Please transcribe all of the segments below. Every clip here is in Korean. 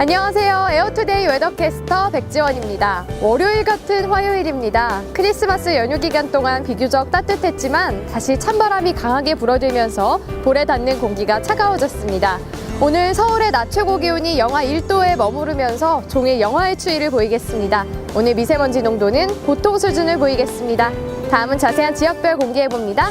안녕하세요. 에어투데이 웨더캐스터 백지원입니다. 월요일 같은 화요일입니다. 크리스마스 연휴 기간 동안 비교적 따뜻했지만 다시 찬바람이 강하게 불어들면서 볼에 닿는 공기가 차가워졌습니다. 오늘 서울의 낮 최고 기온이 영하 1도에 머무르면서 종일 영하의 추위를 보이겠습니다. 오늘 미세먼지 농도는 보통 수준을 보이겠습니다. 다음은 자세한 지역별 공개해 봅니다.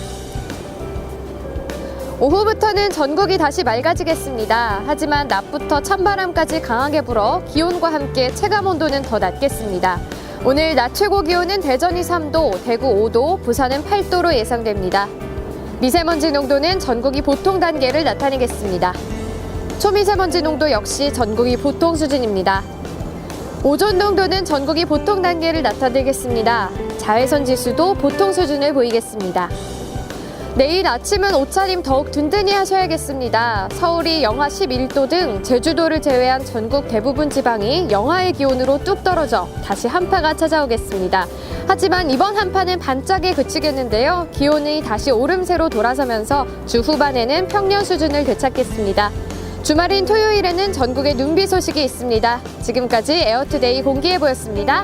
오후부터는 전국이 다시 맑아지겠습니다. 하지만 낮부터 찬바람까지 강하게 불어 기온과 함께 체감 온도는 더 낮겠습니다. 오늘 낮 최고 기온은 대전이 3도, 대구 5도, 부산은 8도로 예상됩니다. 미세먼지 농도는 전국이 보통 단계를 나타내겠습니다. 초미세먼지 농도 역시 전국이 보통 수준입니다. 오존 농도는 전국이 보통 단계를 나타내겠습니다. 자외선 지수도 보통 수준을 보이겠습니다. 내일 아침은 옷차림 더욱 든든히 하셔야겠습니다. 서울이 영하 11도 등 제주도를 제외한 전국 대부분 지방이 영하의 기온으로 뚝 떨어져 다시 한파가 찾아오겠습니다. 하지만 이번 한파는 반짝에 그치겠는데요. 기온이 다시 오름세로 돌아서면서 주 후반에는 평년 수준을 되찾겠습니다. 주말인 토요일에는 전국에 눈비 소식이 있습니다. 지금까지 에어투데이 공기해 보였습니다.